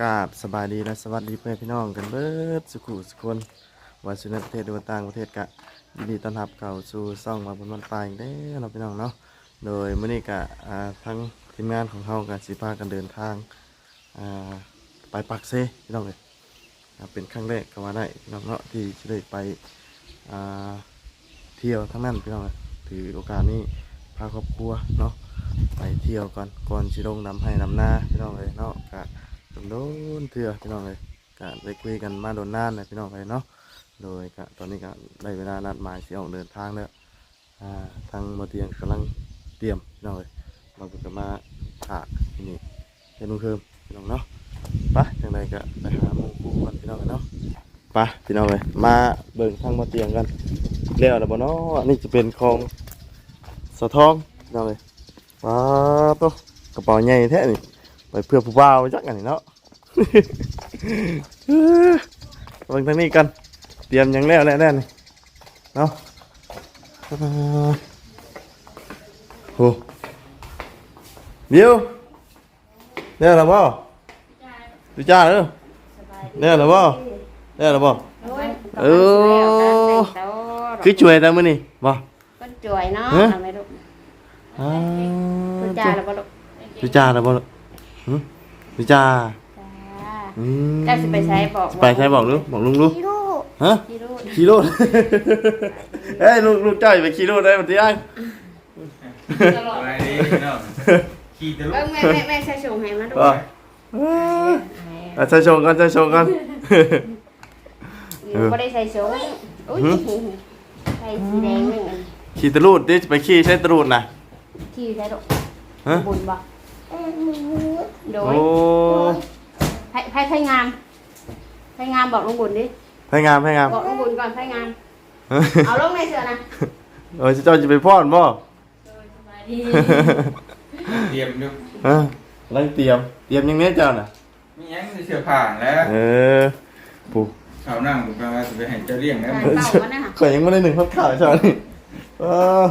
กราบสบายดีและสวัสดีเพื่อนพี่น้องกันเบิดสุขุสุคนว่าสุในประเทศหรือว่าต่างประเทศกะยินดีต้อนรับเข้าสู่ซ่องมาบนวันปลายอีกแล้วเนาพี่น้องเนาะโดยมื้อนี้กะทั้งทีมงานของเฮากะสิพากันเดินทางไปปักเซพี่น้องเลยเป็นครั้งแรกก็ว่าได้พี่น้องเนาะที่จะได้ไปเที่ยวทั้งนั้นพี่น้องถือโอกาสนี้พาครอบครัวเนาะไปเที่ยวก่อนก่อนชิลงนำให้นำหน้าพี่น้องเลยเนาะกะ โดนเถื่อพี่น้องเลยกะได้คุยกันมาโดนนานเลยพี่น้องเลยเนาะโดยกะตอนนี้กะได้เวลานัดหมายที่ออกเดินทางแล้วอ่าทางมาเตียงกำลังเตรียมพี่น้องเลยเราก็มาถากที่นี่เป็นลุงเคิมพี่น้องเนาะไปจังไรกะไปหาหมูกูกันพี่น้องเลยเนาะไปพี่น้องเลยมาเบิ่งทางมาเตียงกันแล้วแล้วบ่เนาะอันนี่จะเป็นของสะท้องพี่น้องเลยว้าตัวกระเป๋าใหญ่แท้นี่ ไปเพื่อผู้บ่าวจักกันนี่เนาะเบิ่งทางนี้กันเตรียมหยังแล้วแล้วแน่นี่เนาะอ่าโหเดี๋ยวแล้วหรือเปล่าดูจ้าเด้อแล้วหรือเปล่าแล้วหรือเปล่าเออคือช่วยแต่มื้อนี้บ่ก็จ่วยเนาะฮะทำไมลูกอ่าคุณจ่าแล้วก็ลูกดูจ้าหรือเปล่า หึดูจ้าจ้าอืมเจ้าสิไปใช้บอกไปใช้บอกลูกบอกลุงลูกขี่ลูกฮะขี่ลูกขี่รถเฮ้ยลูกลูกเจ้าอย่าไปขี่รถได้มันที่ยังตลอดอะไรดีเนาะขี่ตะลุเบิ่กงแม่แม่แม่ใช้ชงให้มาดูว่าอะใส่ชงกันใส่ชงกันหนูไม่ได้ใส่ชงอุ้ยหืม ใส่สีแดงหนึ่งอันขี่ตะลูดดิจะไปขี่ใช้ตะลูดนะขี่ใส่ลูกฮะบุญบ่ โดโอ้ยไพ่ไพ่ไพ่งามไพ่งามบอกลุงบุญดิให้งามให้งามบอกลุงบุญก่อนไพ่งาม เอาลงในเสือนะเออเจ้าจะไปพ่อนบ่เตรียมดูฮะกำลังเตรียม เตรียมยังเนี้ยเจ้าน่ะมีหยังในเสื้อผ้าแล้วเออปูเขานั่งผมก็ว่าจะไปให้เจ้าเลี้ยงแล้วใส่มึงเต่ามันนะข่อยยังไม่ได้หนึ่งพับข่าวเจ้านี่เออ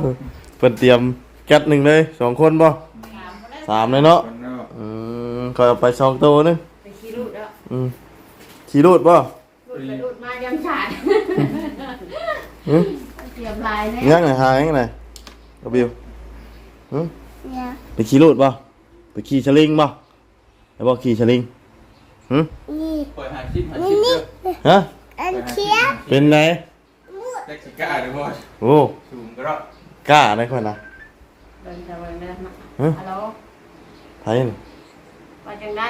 เพิ่นเตรียมแก๊สหนึ่งเลยสองคนบ่ สามเลยเนาะคนเนาะอืมข่อยเอาไปสองตัวนึงไปขี่ลูกแล้วอืมขี่รูดป่ะลูดไปลูดมายังฉาดอืมเตรียมลายเนี่ยยังไงหายังไงกระบิวอืมไปขี่รูดป่ะไปขี่สลิงป่ะไอ้บอกขี่สลิงหืมเปิดหาชิปหาชิปเด้อฮะอันเคียบเป็นไงแท็กซี่กล้าหรือบ่โอ้สูงก็รอดกล้าได้คนนะเดินจะเดินเดินมาฮะฮัลโหล ไทยนี่ว่าจังได้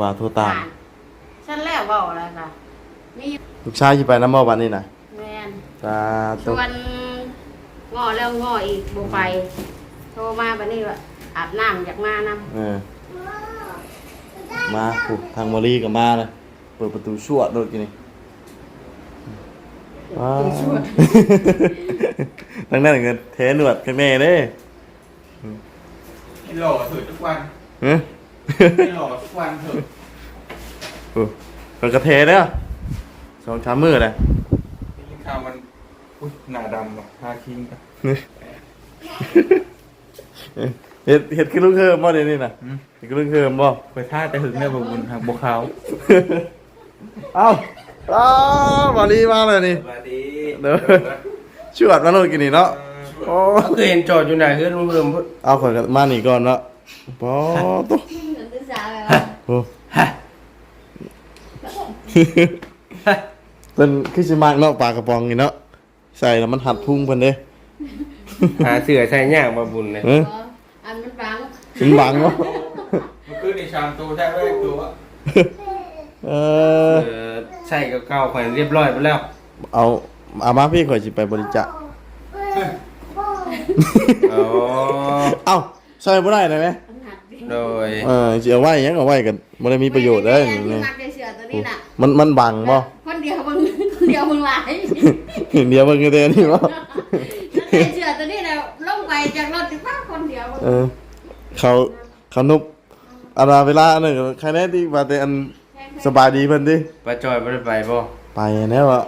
ว่าโทรตามอ่านฉันแล้วบอกอะไรค่ะมีลูกชายที่ไปน้ำมอวันนี้นะแมนตาชตุกวนงอแล้วงออีกบุไป โทรมาบันนี้ว่าอาบน้ำอยากมานำเออมาปุ๊ทางมารีกับมาเลยเปิดประตูชั่วโดดกินนี่ว้าว ตั้งนั้นเงินเทหนวดข้างในเด้ให้หล่อเถิดทุกวันฮะให้หล่อทุกวันเถิดโอ้มันกระเทเด้อสองชามมือเลยกินข้าวมันอุ้ยหน้าดำว่ะทาครีมกันเห็ดเห็ดคือลูกเฮิมบ่เดี๋ยวนี้น่ะอืมเห็ดคือลูกเฮิมบ่ไปท่าแต่หึงเนี่ยบ่บุญหักบ่ขาวเอ้าอ้าวบาลีมาเลยนี่สวัสดีเด้อชวดมาโลดกินนี่เนาะ โอ้เคยเห็นจอดอยู่ไหนเพื่อนเพิ่มเอาข่อยกันมานี่ก่อนเนาะปอตุ๊เงินตื้อสาวแบบว่าโอ้เป็นคือสิมากเนาะปลากระป๋องนี่เนาะใส่แล้วมันหัดพุ่งเพิ่นเด้หาเสือใส่ย่างมาบุญเลยเอออันมันบังสิบังเนาะมันคือในชามตัวแท้แรกตัวเอเอออใส่เก่าๆข่อยเรียบร้อยไปแล้ว เอาอามาพี่ข่อยสิไปบริจาค อ๋อเอ้าใส่บ่ได้เลยไหมมันหัดดิโดยเออสิเอาไว้หยังเอาไว้กันบ่ได้มีประโยชน์เด้อนี่นี่มัดในเสือตัวนี้น่ะมันมันบังบ่คนเดียวมึงคนเดียวมึงหลายเดี๋ยวเบิ่งกันเด้อนี่บ่แล้วในเสือตัวนี้น่ะลงไปจากรถถึงบ้านคนเดียวมึงเออเขาเขานุบอันว่าเวลาอันนึงใครแน่ที่ว่าแต่อันสบายดีเพิ่นดิป้าจอยไม่ได้ไปป่ะไปแน่วะ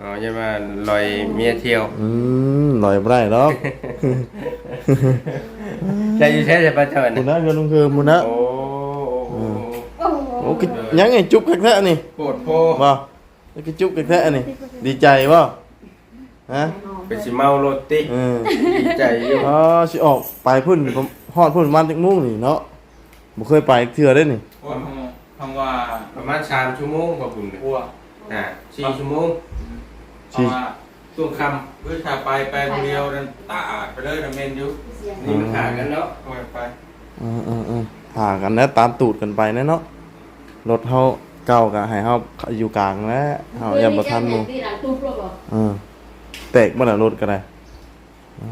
อ๋อใช่ไหมลอยเมียเที่ยว อืมหน่อยบ่ได้หรอกใจอยู่ใช่ไหมป้าจอยคุนะณนะเงินลุงคือมุนนะโอ้เออคือยังไงจุ๊บคักแท้นี่โปรดโพบ่แล้วคือจุ๊บคักแท้นี่ ดีใจบ่ฮะไปสิเมารถติเออดีใจอยู่อ๋อสิออกไปพุ่นผมฮอดพุ่นวันจักโมงนี่เนาะบ่เคยไปเทื่อเด้นี่ว่าคำว่าประมาณ3ชั่วโมงบ่บุญอ้วอ่า4ชั่วโมง คำว่าช่วงค่เพื่อถ้าไปไปคนเดียวนั่นตาไปเลยนะเมนอยู่ำนี่มันขาดกันเนาะเอาไปเออเออเออหากันแล้วตามตูดกันไปนะเนาะรถเฮาเก่าก็ให้เฮาอยู่กลางแล้วเฮาอย่าบ่ทันหมู่ที่หลังตู้ปลอกเออแตกบ่ล่ะรถก็ได้อ่า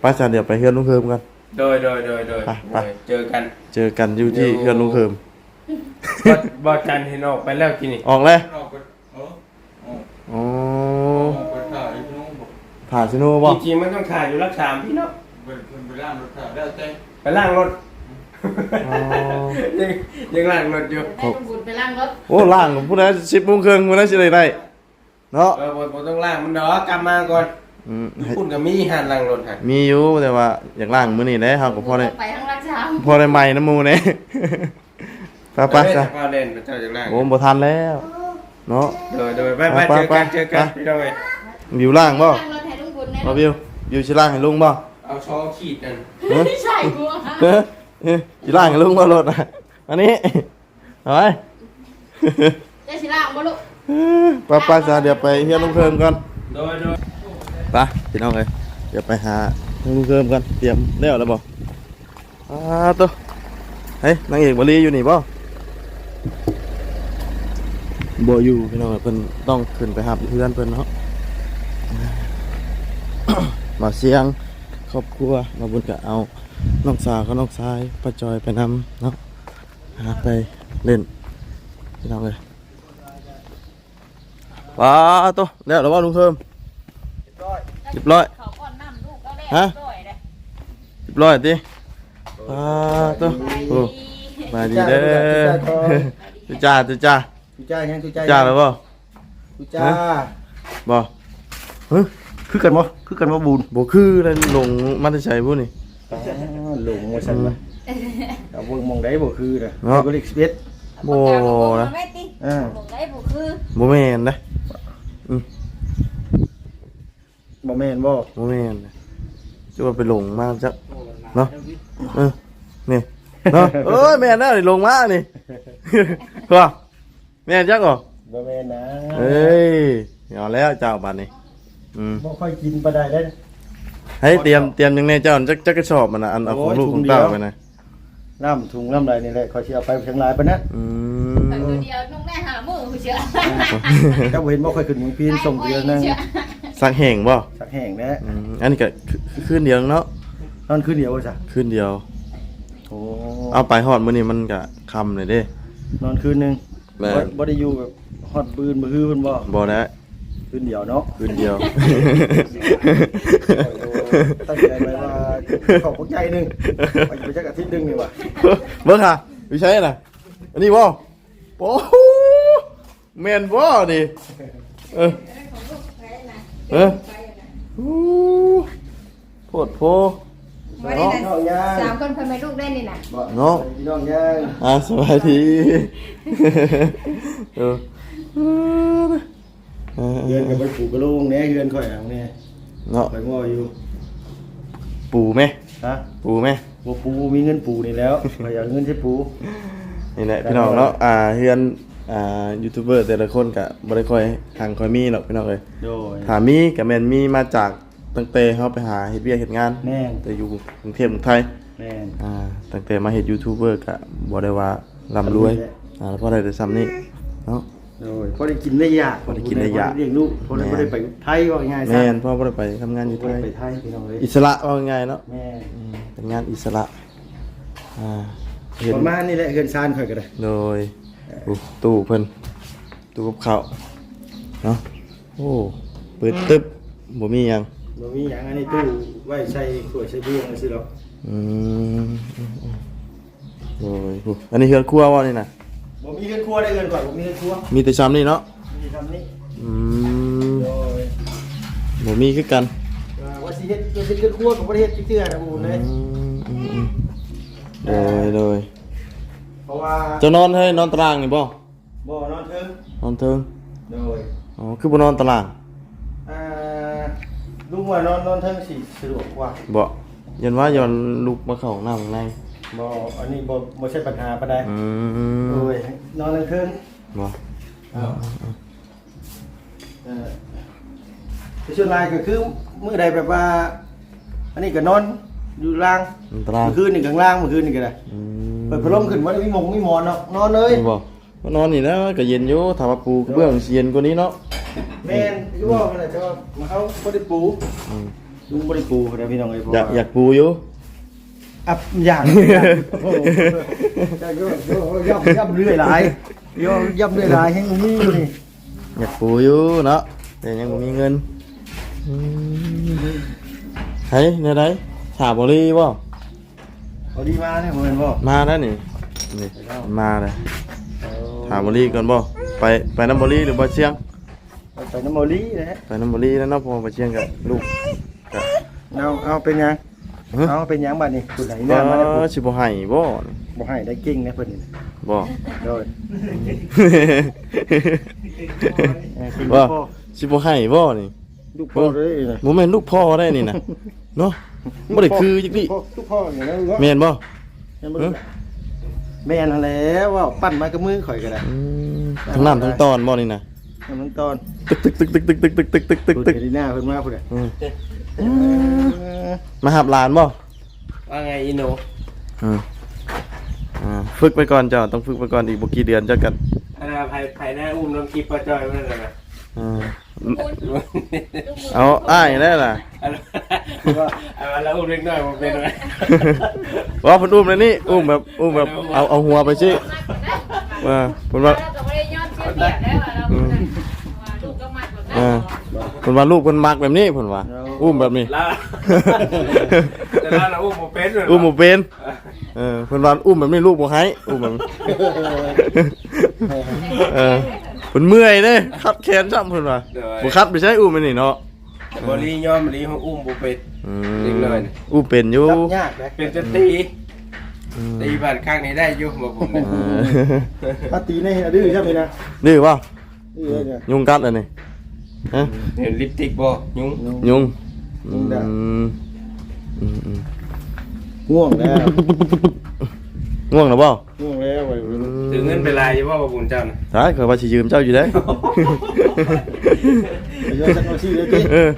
ไปซะเดี๋ยวไปเฮือนลุงเคิมกันโดยโดยโดยโดยไปไปเจอกัน เจอกันอยู่ที่เฮือนลุงเคิมบ่บ่จันเห็นออกไปแล้วกินนี่ออกเลยนอกไปเออ ออกอ๋อออกไปถ่ายพี่น้องบอกผ่าซิโนบ่จริงๆมันต้องถ่ายอยู่รักษามพี่เนาะไปไปล่างรถถ่ายได้แต่ไปล้างรถอ๋อยังยังล้างรถอยู่ได้ต้องบุญไปล้างรถโอ้ล่างผู้ใด10โมงครึ่งผู้ใดสิได้ได้เนาะเออบ่บ่ต้องล้างมันดอกกลับมาก่อนอืมให้คุณก็มีหันล้างรถฮะมีอยู่แต่ว่าอยากล่างมื้อนี้แหละเฮาก็พอได้ไปทั้งรักษาพอได้ใหม่น้ำหมูเนี่ยไปไปเด้ซะพาเล่นไปเจ้าจังล้างโอ้บ่ทันแล้ว เนาะ โดยโดยไปไปไปเจอไปกันเจอกันไป พี่น้องเอ้ยวิวล่างบ่ล้างรถให้ลุงบุญแน่บ่วิววิวสิล่างให้ลุงบ่เอาช้อขีดนั่นไม่ใช่กูเฮ้ยเฮ้ยสิล่างให้ลุงบ่รถอะอันนี้เอาไว้ จะสิล้างบ่ลูกไปไปซะเดี๋ยวไปเฮียนลุงเพิ่มก่อนโดยโดยไปพี่น้องเอ้ยเดี๋ยวไปหาลุงเพิ่มก่อนเตรียมแล้วแล้วบ่อ่าตัวเฮ้ยนางเอกบ่ลีอยู่นี่บ่ บ่อยู่พี่น้องเอ้ยเพิ่นต้องขึ้นไปหาเพื่อนเพิ่นเนาะมาเสียงครอบครัวมาบุญก็เอาน้องสาวกับน้องชายป้าจอยไปนำเนาะหาไปเล่นพี่น้องเลยว้าตัวแล้วเราว่าลุงเพิ่มเรียบร้อยเขาก่อนน้ำลูกก็ได้ฮะร้อยเลยเรียบร้อยติว้าตัวโอ้มาดีเด้อตุจ้าตุจ้า ทุจ้ายังทุจ้าจ้าแล้วบ่ทุจ้าบ่เฮ้ยคือกันบ่คือกันบ่บูนบ่คือเลยลงมาแต่ใช้ผู้นี่หลงว่าซั่นว่าเอาเบิ่งมองได้บ่คือน่ะเนาะก็เล็กสเปซบ่นะแม่ติอ่าบ่ได้บ่คือบ่แม่นนะบ่แม่นบ่โมเมนจะว่าไปหลงมากจักเนาะเออนี่เนาะเอ้ยแม่นแล้วนี่ลงมานี่ว่า แม่นจักเหรอบ่แม่นนะเอ้ยเอาแล้วเจ้าบัดนี้ อืมบ่ค่อยกินปานใดเด้ให้เตรียมเตรียมยังไงเจ้าจักจักกระสอบมันน่ะอันเอาของลูกของเต้าไปนะน้ำถุงน้ำใดนี่แหละเขาสิเอาไปเชียงรายปานนั้นอืแต่มตัวเดียวนุ่งได้หามือเชื่อเจ้าบ่เห็นบ่ค่อยขึ้นเมืองพีนส่งเดือนนึงสักแห่งบ่สักแห่งแน่อืมอันนี้ก็คือคือคืนเดียวเนาะนอนคืนเดียวว่าซะคืนเดียวโอ้เอาไปฮอดมื้อนี้มันก็ค่ำเลยเด้นอนคืนนึง แม่ บ่บ่ได้อยู่แบบฮอดปืนบ่ฮือเพิ่นบ่บ่ได้คืนเดียวเนาะคืนเดียว ตั้งใจไว้ว่าขอบพวกใจหนึงไปไปจักอาทิตย์หนึงนี่ว่ะเบิ่งค่ะวิชัยน่ะอันนี้บ่โอ้โหแม่นบ่นี่เออเออโอ้โพดโพ วันนี้น้องย่างสามคนพ่อแม่ลูกได้นี่น่ะเนาะพี่น้องย่างอ่าสวัสดีเออเออเฮือนกับไปปลูกกระโหลงแหน่เฮือนข่อยเอาแหน่เนาะข่อยง้ออยู่ ปูไหมฮะปูไหมบ่ปูมีเงินปูนี่แล้วข่อยอยากเงินใช้ปูนี่แหละพี่น้องเนาะอ่าเฮือนอ่ายูทูบเบอร์แต่ละคนก็บ่ได้ค่อยทางค่อยมีหรอกพี่น้องเอ้ยโดยถามีก็แม่นมีมาจาก ตั้งแต่เฮาไปหาเฮ็ดเวียกเฮ็ดงาน แม่นแต่อยู่กรุงเทพกรุงไทย แม่น อ่าตั้งแต่มาเฮ็ดยูทูบเบอร์ก็บ่ได้ว่าร่ำรวย อ่าแล้วพอได้แต่ซ้ำนี้เนาะโดยพอได้กินได้ยากพอได้กินได้ยาก พอเลี้ยงลูกพอได้แม่บ่ได้ไปไทยว่าง่ายๆซะแม่นพ่อบ่ได้ไปทำงานอยู่ไทบ่ได้ย ไปไทยพี่น้องเอ้ยอิสระว่าง่ายๆเนาะแม่นอืมเป็นงานอิสระ อ่าเห็นประมาณนี้แหละเฮือนซานข่อยก็ได้โดยอู้ตู้เพิ่นตู้กับข้าวเนาะ โอ้เปิดตึ๊บบ่มีหยัง บ่มีหยังอันนี้ตู้ไว้ใส่ถ้วยใส่เบี้ยงซื่อหรอกอืมโดยอู้อันนี้เฮือนครัวว่านี่น่ะบ่มีเฮือนครัวได้เฮือนก่อนบ่มีเฮือนครัวมีแต่ซ้ำนี่เนาะมีทำนี้อืมโดยบ่มีคือกันว่าว่าสิเฮ็ดเป็นเฮือนครัวของประเทศที่เตื้อนะหมู่เลยอืมอืมอืมโดยโดยเพราะะว่าจะนอนให้นอนตารางนี่บ่บ่นอนเทิงนอนเทิงโดยอ๋อคือบ่นอนตารางอ่า ลุงว่านอนนอนเทิงสิสะดวกกว่าบ่ยันว่าย้อนลุกมาเข้าห้องน้ำข้างในบ่อันนี้บ่บ่ใช่ปัญหาปานใดอืโอ้มยนอนเทิงบ่เอาเออแต่ส่วนหลายก็คือมื้อใดแบบว่า อันนี้ก็นอนอยู่ล่างนอนตารางเมื่อคืนนี่ข้างล่างเมื่อคืนนี่ก็ได้อืมเปิดพัดลมขึ้นว่ามีหมงมีหมอนเนาะนอนเลยนี่บ่ก็นอนนี่นะก็เย็นอยู่ถ้าว่าปูกระเบื้องสิเย็นกว่านี้เนาะ แม่นอยู่ว่ามันจะว่ามาเขาบ่ได้ปูอืมลุงบ่ได้ปูนะพี่น้องเอ้ยเพระอยากว่อยากปูอยู่ อับอย่างโอ้โหอยากย่ำย่ำเรื่อยหลายย่ำย่ำเรื่อยหลายให้มีอยู่นี่อยากปูอยู่เนาะแต่ยังบ่มีเงินอืมเฮ้ยในใดถามบ่ลีบ่เอาดีมาเนี่ยผมเห็นบ่มาแล้วนี่นี่มาเลยถามบ่ลีก่อนบ่ไปไปน้ำบ่ลีหรือบ่เชียง ไปน้ำมอลี่นะฮะไปน้ำบ่ลีแล้วเนาะพอบ่เชียงกับลูกก็เอาเอาเป็นยังฮะเอาเป็นยังบัดนี้คุณไหนบ่เนี่ยมาแล้วสิบ่ให้บ่บ่ให้ได้เก่งนะเพิ่นนี่บ่โดยเออเก่งบ่พ่อสิบ่ให้บ่นี่ลูกพ่อเลยนะบ่แม่นลูกพ่อได้นี่นะเนาะบ่ได้คือจักพี่ลูกพ่ออย่างนั้นเนาะแม่นบ่แม่นบ่ลูกแม่นนั่นแหล้วว่าปั้นมากับมือข่อยก็ได้อืมทั้งน้ำทั้งตอนบ่นี่นะ น้ำตอนตึกตึกตึกตึกตึกตึกตึกตึกตึกตึกตึตึกกดีหน้าเพิ่นมาพุ่นน่ะอืมมาหับหลานบ่ว่าไงอีโนอืมอ่าฝึกไปก่อนเจ้าต้องฝึกไปก่อนอีกบ่กี่เดือนเจ้ากันอันนั้นภายภายหน้าอุ้มน้องกิปปะจอยมันอะไรนะอ่าเอาอ้ายได้ล่ะอันนั้นอันนั้นแล้วอุ้มเล็กน้อยมันเป็นอะไรว่าเพิ่นอุ้มเลยนี่อุ้มแบบอุ้มแบบเอาเอาหัวไปสิว่าเพิ่นว่าเราก็ไม่ได้ย้อนเสียเปรียบแล้วว่าเราว่า พิ่นว่าลูกเพิ่นมักแบบนี้เพิ่นว่า อุ้มแบบนี้ แล้วแต่แล้วเราอุ้มมันเป็นเลยอุ้มบ่เป็นเออเพิ่นว่าอุ้มแบบนี้ลูกบ่ให้อุ้มแบบนี้เออเพิ่นเมื่อยเด้คัดแขนซ้ำเพิ่นว่าบ่คัดไปใช้อุ้มอันนี้เนาะบริยอมบริของอุ้มบุเป็น อืเด็กน้อยนี่ อุ้มเป็นอยู่จับยากนะเป็นจะตีอืมตีผ่านข้างนี้ได้อยุ่มาผมเนี่ย เออถ้าตีในดื้อใช่ไหมนะดื้อป่ะดื้อเลยเนี่ยยุงกัดอันนี้ ฮะเห็นลิปสติกบ่ยุงยุงยุงด่าอืมอืมอืมง่วงแล้วง่วงหรือเปล่าง่วงแล้วไปถือเงินไปลายว่าบุญเจ้านะใช่เคยว่าสิยืมเจ้าอยู่ได้ ไปเยอะสักหน่อยสิเลยจีเออ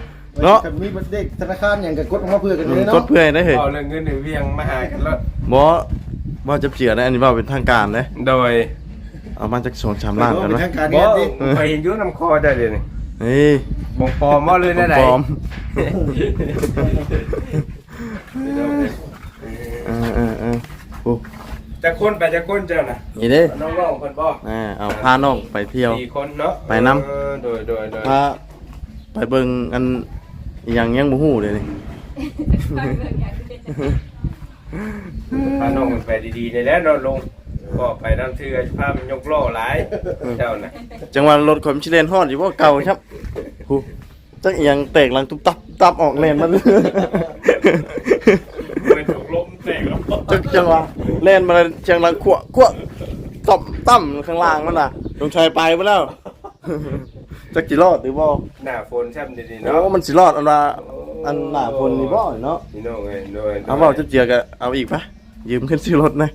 เนาะมีบัตรเด็กธนาคารอย่างกับกดออกมาเพื่อกันเลยกเนาะดเพื่อนได้เหรอเอาเรื่องเงินในเวียงมาหากันแล้วบอว่าจะเสียนะอันนี้ว่าเป็นทางการเลยโดยเอามาจากสองสามล้านกันเป็ไหมนทางการบ่เนี่ยดิไปเห็นยุ่น้ำคอได้เลยนี่ นี่บองปลอมบ่เลยนะไหนปลอมเออเออเออโอ้จะคนไปจะคนเจ้าน่ะนี่เด้น้องๆคนบ่อ่าเอาพาน้องไปเที่ยวสี่คนเนาะไปนำเออโดยโดยโดยพาไปเบิ่งอันอหย่างยังบ่ฮู้เลยนี่พาน้องมันไปดีๆในแล้วเนอนลง ก็ไปน้ำเทือพามันยกล้อหลายเจ้าน่ะจังหวะรถขนชิเลนฮอดอยู่ว่าเก่าครับฮู้จักอหยังแตกหลังตุ๊บตับตับออกเลนมันมันถูกลมแตกแล้วจักจังหวะเล่นมาเชียงหลังขวขวต่ำต่ำข้างล่างมันน่ะลงชายไปไปแล้วจักจิรอดหรือบ่หน้าฝนช่ำดีๆโอ้เนาะมันสิรอดอันว่าอันหน้าพลนี่บ่เนาะนี่น้องไงโดยเอาเว้าจะเจือก็เอาอีกปะ ยืมขึ้นซื้อรถน่อย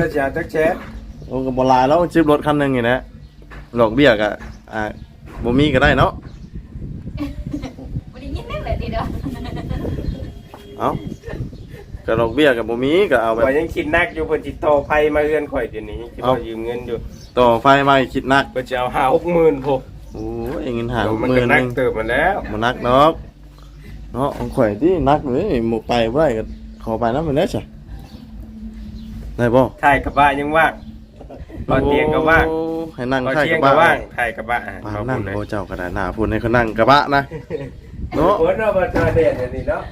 ถ้าจะจักแชทโอ้ก็บ่หลายแล้วซื้อรถคันหนึงนี่นะดอกเบี้ยก็อ่าบ่มีก็ได้เนาะไม่ได้ยินนั่นแหละทีเดียวเอ้าก็ดอกเบี้ยก็บ่มีก็เอาแบบข่อยยังคิดนักอยู่เพิ่นสิต่อไผมาเฮือนข่อยเดี๋ยวนี้สิบ่ยืมเงินอยู่ต่อไฟมาคิดหนักเพิ่นจะเอา5 60,000พกโอ้ยเงินหาเดี๋ยวมันหก็มื่นหนักนึงเติบมาแล้ว บ่นักเนาะเนาะของข่อยที่นักเลยหมู่ไปบ่ได้ก็ ขอไปนำไปแล้วจ้ะได้บ่ถ่ายกับบ้านยังว่างตอนเตียงก็ว่างโอ้ให้นั่งตอนใช่เที่ยกังบก็บ้าว่างนถ่ายกับบ้านบ้านนั่งโบเจ้าก็ได้หน้าพูนให้เขานั่งกระบะนะเนาะโอ้เนาะบ่เจอเด่นอันนี้เนาะ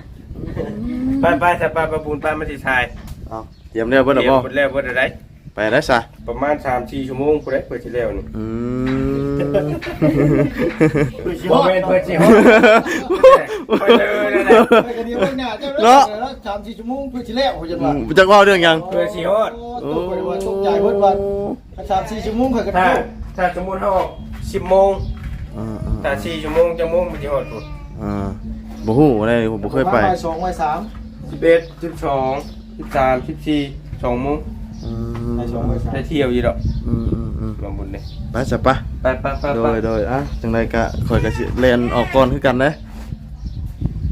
ไปไปๆถ้าไปประบุญไปมาสิถ่ายเอาเตรียมเรียบเบิดแล้วบ่เดี๋ยวเพิ่นแล้วเพิ่นได้ไปได้ซะประมาณ3-4ชั่วโมงพุ่นได้เพิ่นสิแล้วนี่อืมบ่แม่นเพิ่นสิฮอดไปเลย นั่นแหละไปกันเดียวหน้าเจ้าเนาะสามสี่ชั่วโมงเพื่อสิแล้วเขาจะว่าจักว่าเรื่องหยังเพื่อสิฮอด โอ้ตกไปว่าตกใจเพิ่นว่าสามสี่ชั่วโมงข่อยก็ถ้าเท่าถ้าสมมุติเฮาออก10โมงอ่าถ้า4ชั่วโมงจังโมงมันสิฮอดพุ่นอ่าบ่ฮู้อะไรผมบ่เคยไปบ่ายสองบ่ายสาม11 12 13 14 2โมงอืมบ่ายสองบ่ายสาม ได้เที่ยวอยู่ดอกอืมอืมอืมลองบุญนี่ไปซะปะ ไปไปไปโดไปยโดยอะจังไดก็ข่อยก็สิเล่นออกก่อนคือกันเด้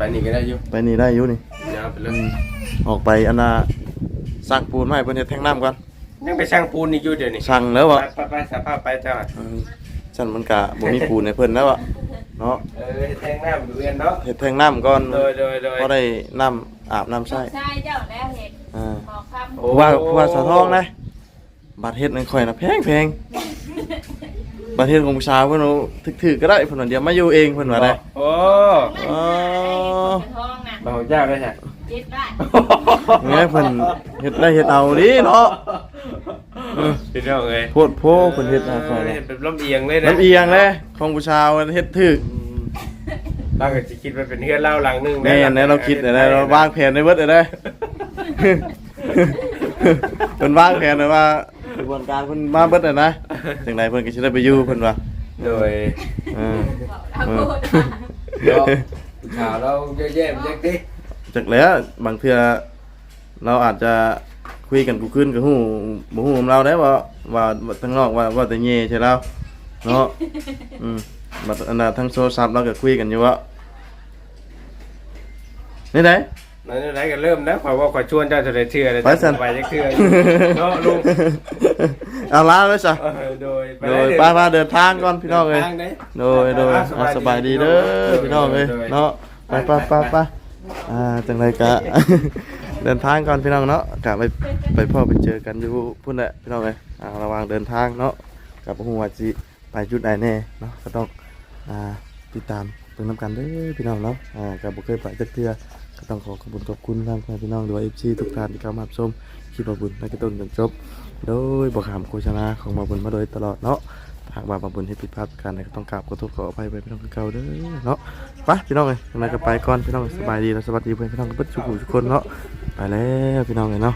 ไปนี่ก็ได้อยู่ไปนี่ได้อยู่นี่ยาวไปเลอืยมออกไปอันน่ะสร้างปูนมาให้เพิ่นเฮ็ดแท่งน้ำก่อนยังไปช่างปูนอีกอยู่เดี๋ยวนี้สั่งแล้วบ่ไปไปไปสภาพไปจ้าอืมฉันมันก็บ่มีปูนให้เพิ่นแล้วอะเนาะเออแทงหน้าอยู่เรียนเนาะเฮ็ดแท่งน้ำก่อนโดยโดยโดยพอได้น้ำอาบน้ำใช้ใช่เจ้าแล้วเห็ดอ่าบอกคำโอ้ว่าว่าสะท้องนะบัตรเฮ็ดนั่นข่อยน่ะแพงแพง บัตรเฮ็ดของผู้ชายเพิ่นเอาถึกๆก็ได้เพิ่นว่าเดี๋ยวมาอยู่เองเพิ่นว่าได้โอ้อ๋อท้องน่ะบ่าวเจ้าได้ใช่เจ็ดได้แม่เพิ่นเฮ็ดได้เฮ็ดเอาดิเนาะ เออ พี่น้องเอ้ยโพดโพเพิ่นเฮ็ดให้ข่อยเอนะอเป็นลำเอียงเลยนะน้ำเอียงเลยของผู้ชายมันเฮ็ดถึกเราก็จะคิดว่าเป็นเฮือนเล่าหลังหนึงแม่นแน่เราคิดได้เราวางแผนในเบิดได้เพิ่นวางแผนไว้ว่า กระบวนการเพิ่นมาเบิดน่ะนะจังไดเพิ่นก็สิได้ไปอยู่เพิ่นว่าโดยเออเอาโคตรเนาะข่าวเราเยอะแยะมันจักดิจากแล้วบางเทื่อเราอาจจะคุยกันกูขึ้นกับหูบ่ฮู้ของเราได้ว่าว่าว่าทางนอกว่าว่าแต่เย่ใช่แล้วเนาะอืมบัดอันน่ะทางโทรศัพท์เราก็คุยกันอยู่ว่านี่ไห นนั่นไหนก็เริ่มนะขอยว่าขอยชวนเจ้าจะได้เชื่อเลยไปสั่น ไปจักเทื่อเนาะลุงเอาลาเลยจ้ะเออโดยโดยป้าป้าเดินทางก่อนพี่น้องเอ้ยทางเด้โดยโดยอะสบายดีเด้อพี่น้องเอ้ยเนาะไปไปไปไปอ่าจังไรกะ เดินทางก่อนพี่น้องเนาะกะไปไปพ่อไปเจอกันอยู่พุ่นแหละพี่น้องเอ้ยอ่าระหว่างเดินทางเนาะกับหัวาจิไปจุดใดแน่เนาะก็ต้องอ่าติดตามเพิ่งนำกันเด้อพี่น้องเนาะอ่ากับบุเคยไปจักเทื่อ ก็ต้องขอขอบคุณขอบคุณทางพี่น้องด้วยเอฟซีทุกท่านที่เข้ามาชมคลิปบาบุญในกระตุ้นจนจบ โดยบอกขามโฆษณาของบาบุญมาโดยตลอดเนาะหากว่าบาบุญให้ผิดพลาดการใดก็ต้องกราบขอโทษขออภัยไปพี่น้องเก่าเด้อเนาะไปพี่น้องเลยทำไมก็ไปก่อนพี่น้องสบายดีแล้วสวัสดีเพื่อนพี่น้องทุกทุกคนเนาะไปแล้วพี่น้องเลยเนาะ